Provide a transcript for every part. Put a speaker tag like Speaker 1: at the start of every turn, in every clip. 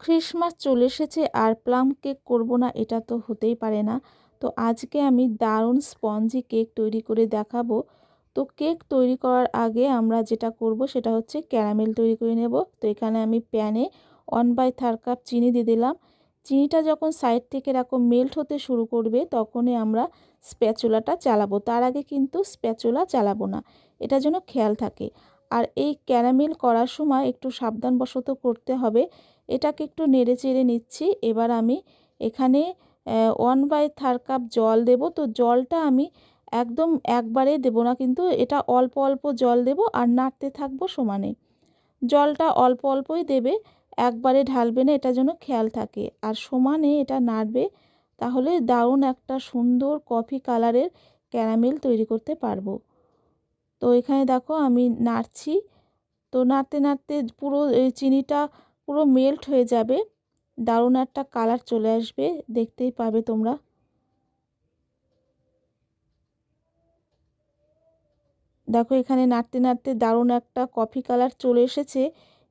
Speaker 1: Christmas চলে এসেছে আর plum cake করব না, এটা তো হতেই পারে না। তো আজকে আমি দারুণ স্পঞ্জি কেক তৈরি করে দেখাবো। তো কেক তৈরি করার আগে আমরা যেটা করব সেটা হচ্ছে ক্যারামেল তৈরি করে নেব। তো এখানে আমি প্যানে ওয়ান বাই থার্ড কাপ চিনি দিয়ে দিলাম। চিনিটা যখন সাইড থেকে এরকম মেল্ট হতে শুরু করবে তখনই আমরা স্প্যাচুলাটা চালাবো। তার আগে কিন্তু স্প্যাচুলা চালাবো না, এটা যেন খেয়াল থাকে। আর এই ক্যারামেল করার সময় একটু সাবধানবশত করতে হবে এটাকে একটু নেড়ে চেড়ে নিচ্ছি। এবার আমি এখানে ওয়ান বাই থার্ড কাপ জল দেব। তো জলটা আমি একদম একবারে দেব না, কিন্তু এটা অল্প অল্প জল দেব আর নাড়তে থাকব সমানে। জলটা অল্প অল্পই দেবে, একবারে ঢালবে না, এটা যেন খেয়াল থাকে। আর সমানে এটা নাড়বে, তাহলে দারুণ একটা সুন্দর কফি কালারের ক্যারামেল তৈরি করতে পারব। তো এখানে দেখো আমি নাড়ছি। তো নাড়তে নাড়তে পুরো চিনিটা পুরো মেল্ট হয়ে যাবে। দারুণ একটা কালার চলে আসবে, দেখতেই পাবে তোমরা। দেখো এখানে নাড়তে নাড়তে দারুণ একটা কফি কালার চলে এসেছে।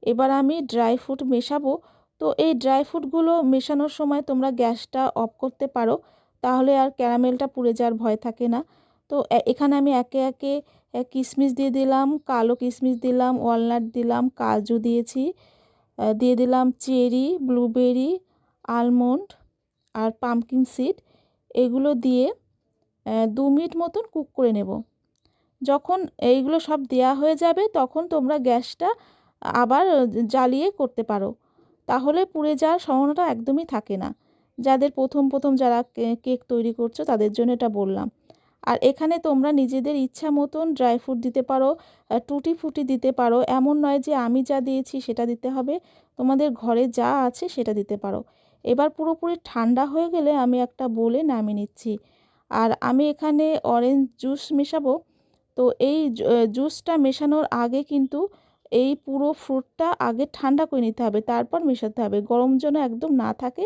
Speaker 1: এবার আমি ড্রাই ফ্রুট মেশাবো। তো এই ড্রাই ফ্রুটগুলো মেশানোর সময় তোমরা গ্যাসটা অফ করতে পারো, তাহলে আর ক্যারামেলটা পুড়ে যাওয়ার ভয় থাকে না। তো এখানে আমি একে একে কিশমিশ দিয়ে দিলাম, কালো কিশমিশ দিলাম ওয়ালনাট দিলাম, কাজু দিয়েছি। দিয়ে দিলাম চেরি ব্লুবেরি আলমন্ড আর পামকিন সিড এগুলো দিয়ে দু মিনিট মতন কুক করে নেব। যখন এইগুলো সব দেয়া হয়ে যাবে, তখন তোমরা গ্যাসটা আবার জ্বালিয়ে করতে পারো। তাহলে পুড়ে যাওয়ার সম্ভাবনাটা একদমই থাকে না। যাদের প্রথম প্রথম যারা কেক তৈরি করছ, তাদের জন্য এটা বললাম। আর এখানে তোমরা নিজেদের ইচ্ছা মতন ড্রাই ফ্রুট দিতে পারো টুটি ফুটি দিতে পারো। এমন নয় যে আমি যা দিয়েছি সেটা দিতে হবে, তোমাদের ঘরে যা আছে সেটা দিতে পারো। এবার পুরোপুরি ঠান্ডা হয়ে গেলে আমি একটা বলে নামিয়ে নিচ্ছি। আর আমি এখানে অরেঞ্জ জুস মেশাবো। তো এই জুসটা মেশানোর আগে কিন্তু এই পুরো ফ্রুটটা আগে ঠান্ডা করে নিতে হবে, তারপর মেশাতে হবে। গরম যেন একদম না থাকে,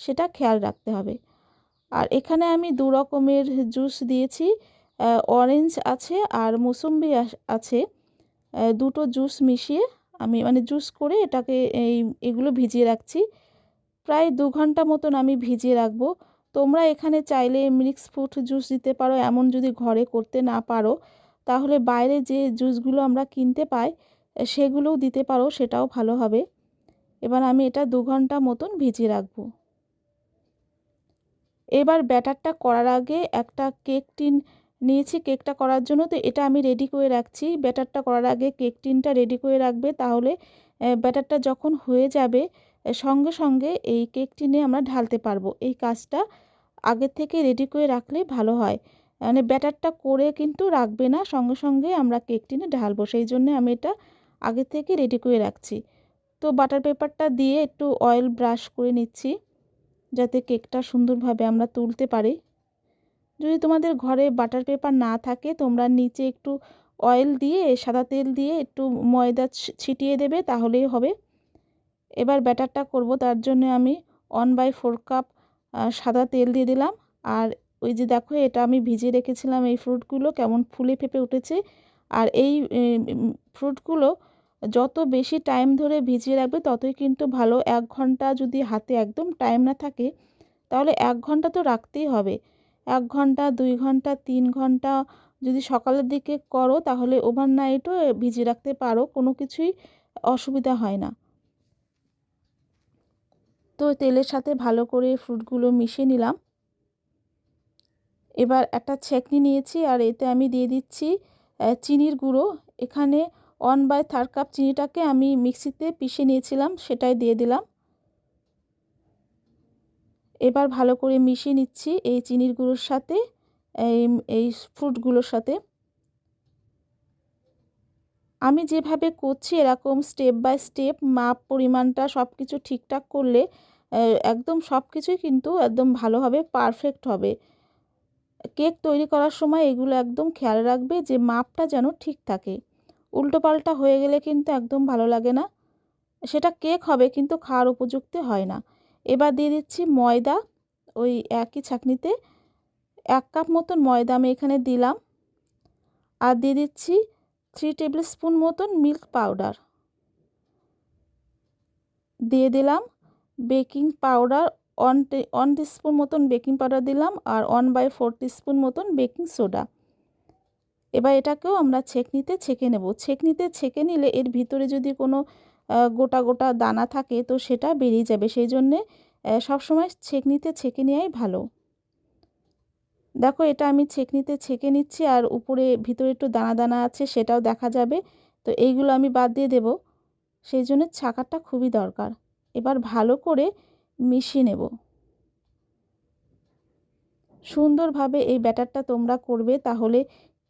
Speaker 1: সেটা খেয়াল রাখতে হবে। আর এখানে আমি দু রকমের জুস দিয়েছি অরেঞ্জ আছে আর মুসম্বি আছে। দুটো জুস মিশিয়ে আমি মানে জুস করে এটাকে এই, এগুলো ভিজিয়ে রাখছি। প্রায় দু ঘণ্টা মতন আমি ভিজিয়ে রাখব। তোমরা এখানে চাইলে মিক্স ফ্রুট জুস দিতে পারো, এমন যদি ঘরে করতে না পারো, তাহলে বাইরে যে জুসগুলো আমরা কিনতে পাই সেগুলোও দিতে পারো, সেটাও ভালো হবে। এবার আমি এটা দু ঘণ্টা মতন ভিজিয়ে রাখব। এবার ব্যাটারটা করার আগে একটা কেক টিন নিয়েছি, কেকটা করার জন্য। তো এটা আমি রেডি করে রাখছি। ব্যাটারটা করার আগে কেক টিনটা রেডি করে রাখবে। তাহলে ব্যাটারটা যখন হয়ে যাবে সঙ্গে সঙ্গে এই কেক টিনে আমরা ঢালতে পারব। এই কাজটা আগে থেকে রেডি করে রাখলে ভালো হয়। মানে ব্যাটারটা করে কিন্তু রাখবে না, সঙ্গে সঙ্গে আমরা কেক টিনে ঢালবো। সেই জন্য আমি এটা আগে থেকে রেডি করে রাখছি। তো বাটার পেপারটা দিয়ে একটু অয়েল ব্রাশ করে নিচ্ছি। যাতে কেকটা সুন্দরভাবে আমরা তুলতে পারি। যদি তোমাদের ঘরে বাটার পেপার না থাকে, তোমরা নিচে একটু অয়েল দিয়ে, সাদা তেল দিয়ে একটু ময়দা ছিটিয়ে দেবে, তাহলেই হবে। এবার ব্যাটারটা করব, তার জন্য আমি ওয়ান বাই ফোর কাপ সাদা তেল দিয়ে দিলাম। আর ওই যে দেখো, এটা আমি ভিজিয়ে রেখেছিলাম এই ফ্রুটগুলো কেমন ফুলে ফেপে উঠেছে। আর এই ফ্রুটগুলো যত বেশি টাইম ধরে ভিজিয়ে রাখবে, ততই কিন্তু ভালো। এক ঘণ্টা যদি হাতে একদম টাইম না থাকে, তাহলে এক ঘণ্টা তো রাখতেই হবে। এক ঘণ্টা, দুই ঘণ্টা, তিন ঘণ্টা যদি সকালের দিকে করো, তাহলে ওভারনাইটও ভিজিয়ে রাখতে পারো, কোনো কিছুই অসুবিধা হয় না। তো তেলের সাথে ভালো করে ফ্রুটগুলো মিশিয়ে নিলাম। এবার একটা ছেঁকনি নিয়েছি, আর এতে আমি দিয়ে দিচ্ছি চিনির গুঁড়ো। এখানে ওয়ান বাই থার্ড কাপ চিনিটাকে আমি মিক্সিতে পিষে নিয়েছিলাম, সেটাই দিয়ে দিলাম। এবার ভালো করে মিশিয়ে নিচ্ছি এই চিনির গুঁড়োর সাথে, এই এই ফ্রুটগুলোর সাথে। আমি যেভাবে করছি এরকম স্টেপ বাই স্টেপ মাপ পরিমাণটা সব কিছু ঠিকঠাক করলে একদম সব কিছুই কিন্তু একদম ভালো হবে পারফেক্ট হবে। কেক তৈরি করার সময় এগুলো একদম খেয়াল রাখবে যে মাপটা যেন ঠিক থাকে। উল্টো পাল্টা হয়ে গেলে কিন্তু একদম ভালো লাগে না। সেটা কেক হবে কিন্তু খাওয়ার উপযুক্ত হয় না। এবার দিয়ে দিচ্ছি ময়দা, ওই একই ছাকনিতে। এক কাপ মতন ময়দা আমি এখানে দিলাম। আর দিয়ে দিচ্ছি থ্রি টেবিল স্পুন মতন মিল্ক পাউডার দিয়ে দিলাম baking powder one one teaspoon মতন বেকিং পাউডার দিলাম আর ওয়ান বাই ফোর টিস্পুন মতন বেকিং সোডা এবার এটাকেও আমরা ছেঁকনিতে ছেঁকে নেব। ছেঁকনিতে ছেঁকে নিলে এর ভিতরে যদি কোনো গোটা গোটা দানা থাকে তো সেটা বেরিয়ে যাবে। সেই জন্যে সবসময় ছেঁকনিতে ছেঁকে নেওয়াই ভালো। দেখো এটা আমি ছেঁকনিতে ছেঁকে নিচ্ছি আর উপরে ভিতরে একটু দানা দানা আছে সেটাও দেখা যাবে। তো এইগুলো আমি বাদ দিয়ে দেব। সেই জন্য ছাকাটা খুবই দরকার। এবার ভালো করে মিশিয়ে নেব। সুন্দরভাবে এই ব্যাটারটা তোমরা করবে তাহলে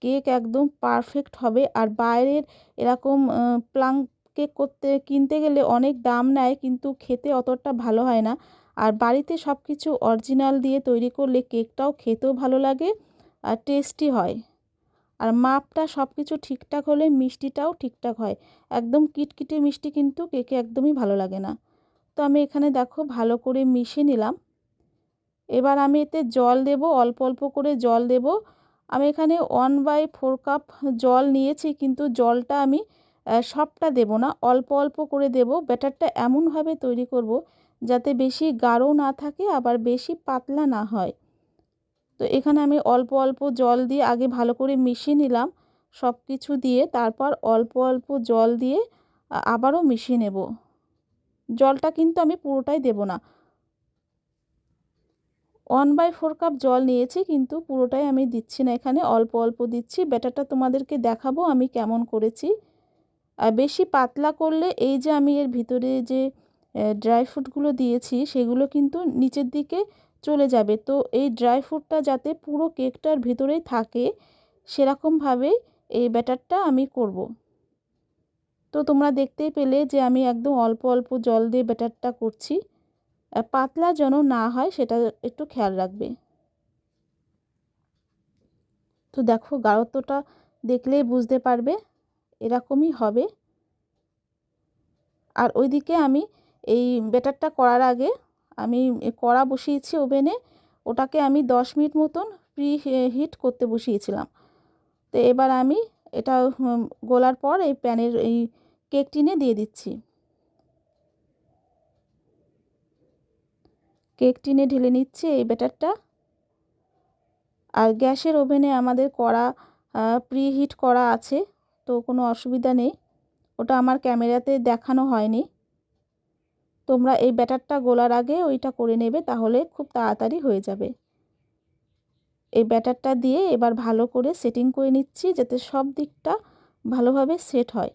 Speaker 1: কেক একদম পারফেক্ট হবে। আর বাইরের এরকম প্লাং কেক করতে, কিনতে গেলে অনেক দাম নেয়, কিন্তু খেতে অতটা ভালো হয় না। আর বাড়িতে সব কিছু অরিজিনাল দিয়ে তৈরি করলে কেকটাও খেতেও ভালো লাগে আর টেস্টি হয়। আর মাপটা সব কিছু ঠিকঠাক হলে মিষ্টিটাও ঠিকঠাক হয়। একদম কিটকিটে মিষ্টি কিন্তু কেকে একদমই ভালো লাগে না। তো আমি এখানে দেখো ভালো করে মিশিয়ে নিলাম। এবার আমি এতে জল দেব, অল্প অল্প করে জল দেব। আমি এখানে ওয়ান বাই ফোর কাপ জল নিয়েছি, কিন্তু জলটা আমি সবটা দেব না। অল্প অল্প করে দেব। ব্যাটারটা এমনভাবে তৈরি করব যাতে বেশি গাঢ় না থাকে, আবার বেশি পাতলা না হয়। তো এখানে আমি অল্প অল্প জল দিয়ে আগে ভালো করে মিশিয়ে নিলাম। সব কিছু দিয়ে তারপর অল্প অল্প জল দিয়ে আবারও মিশিয়ে নেব। জলটা কিন্তু আমি পুরোটাই দেব না। ওয়ান বাই ফোর কাপ জল নিয়েছি, কিন্তু পুরোটাই আমি দিচ্ছি না এখানে। অল্প অল্প দিচ্ছি। ব্যাটারটা তোমাদেরকে দেখাবো আমি কেমন করেছি। আর বেশি পাতলা করলে এই যে আমি এর ভিতরে যে ড্রাই ফ্রুটগুলো দিয়েছি, সেগুলো কিন্তু নিচের দিকে চলে যাবে। তো এই ড্রাই ফ্রুটটা যাতে পুরো কেকটার ভিতরেই থাকে সেরকমভাবে এই ব্যাটারটা আমি করব। তো তোমরা দেখতেই পেলে যে আমি একদম অল্প অল্প জল দিয়ে ব্যাটারটা করছি। পাতলা যেন না হয়, সেটা একটু খেয়াল রাখবে। তো দেখো, গাঢ়ত্বটা দেখলেই বুঝতে পারবে, এরকমই হবে। আর ওইদিকে আমি এই ব্যাটারটা করার আগে আমি কড়া বসিয়েছি ওভেনে, ওটাকে আমি দশ মিনিট মতন প্রি হিট করতে বসিয়েছিলাম। তো এবার আমি এটা গোলার পর এই প্যানের এই কেক টিনে দিয়ে দিচ্ছি। কেক টিনে ঢেলে নিচ্ছি এই ব্যাটারটা। আর গ্যাসের ওভেনে আমাদের কড়া প্রি হিট করা আছে, তো কোনো অসুবিধা নেই। ওটা আমার ক্যামেরাতে দেখানো হয়নি। তোমরা এই ব্যাটারটা গোলার আগে ওইটা করে নেবে, তাহলে খুব তাড়াতাড়ি হয়ে যাবে। এই ব্যাটারটা দিয়ে এবার ভালো করে সেটিং করে নিচ্ছি, যাতে সব দিকটা ভালোভাবে সেট হয়।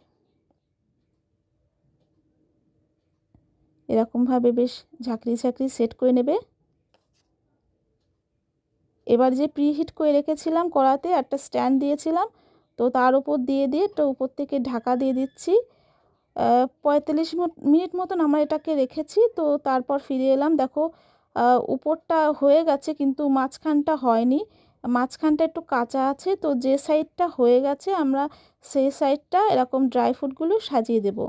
Speaker 1: এরকমভাবে বেশ ঝাঁকড়ি ঝাঁকড়ি সেট করে নেবে। এবার যে প্রিহিট করে রেখেছিলাম কড়াতে, একটা স্ট্যান্ড দিয়েছিলাম, তো তার উপর দিয়ে দিয়ে তো উপর থেকে ঢাকা দিয়ে দিচ্ছি। পঁয়তাল্লিশ মিনিট মতন আমরা এটাকে রেখেছি, তো তারপর ফিরে এলাম। দেখো উপরটা হয়ে গেছে কিন্তু মাঝখানটা হয়নি। মাঝখানটা একটু কাঁচা আছে, তো যে সাইডটা হয়ে গেছে আমরা সেই সাইডটা এরকম ড্রাই ফ্রুটগুলো সাজিয়ে দেব।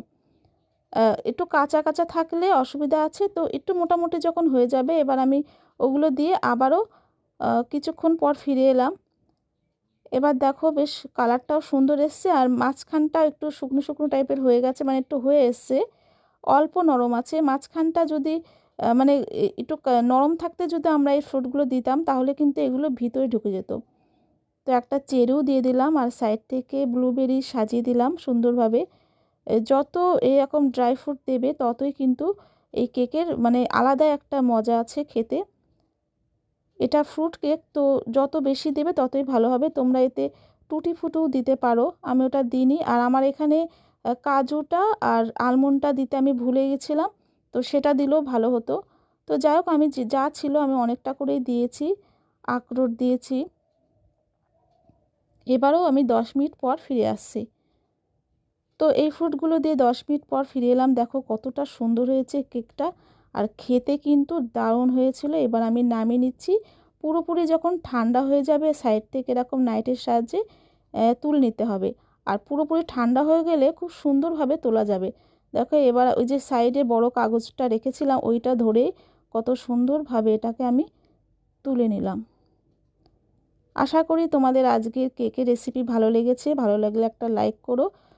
Speaker 1: একটু কাঁচা কাঁচা থাকলে অসুবিধা আছে। তো একটু মোটামুটি যখন হয়ে যাবে, এবার আমি ওগুলো দিয়ে আবারও কিছুক্ষণ পর ফিরে এলাম। এবার দেখো বেশ কালারটাও সুন্দর এসছে আর মাঝখানটা একটু শুকনো শুকনো টাইপের হয়ে গেছে মানে একটু হয়ে এসছে। অল্প নরম আছে। মাঝখানটা যদি মানে একটু নরম থাকতে যদি আমরা এই ফ্রুটগুলো দিতাম, তাহলে কিন্তু এগুলো ভিতরে ঢুকে যেত। তো একটা চেরুও দিয়ে দিলাম আর সাইড থেকে ব্লুবেরি সাজিয়ে দিলাম সুন্দরভাবে। যত এরকম ড্রাই ফ্রুট দেবে, ততই কিন্তু এই কেকের মানে আলাদা একটা মজা আছে খেতে। এটা ফ্রুট কেক তো যত বেশি দেবে, ততই ভালো হবে। তোমরা এতে টুটি ফুটু দিতে পারো। আমি ওটা দিইনি। আর আমার এখানে কাজুটা আর আলমন্ডটা দিতে আমি ভুলে গেছিলাম। তো সেটা দিলেও ভালো হতো। তো যাই হোক, আমি যা ছিল আমি অনেকটা করেই দিয়েছি, আখরোট দিয়েছি। এবারও আমি দশ মিনিট পর ফিরে আসছি। তো এই ফ্রুটগুলো দিয়ে দশ মিনিট পর ফিরে এলাম। দেখো কতটা সুন্দর হয়েছে কেকটা। আর খেতে কিন্তু দারুণ হয়েছিল। এবার আমি নামিয়ে নিচ্ছি। পুরোপুরি যখন ঠান্ডা হয়ে যাবে সাইড থেকে এরকম নাইটের সাহায্যে তুল নিতে হবে। আর পুরোপুরি ঠান্ডা হয়ে গেলে খুব সুন্দরভাবে তোলা যাবে। দেখো এবার ওই যে সাইডে বড় কাগজটা রেখেছিলাম, ওইটা ধরে কত সুন্দরভাবে এটাকে আমি তুলে নিলাম। আশা করি তোমাদের আজকের কেকের রেসিপি ভালো লেগেছে। ভালো লাগলে একটা লাইক করো।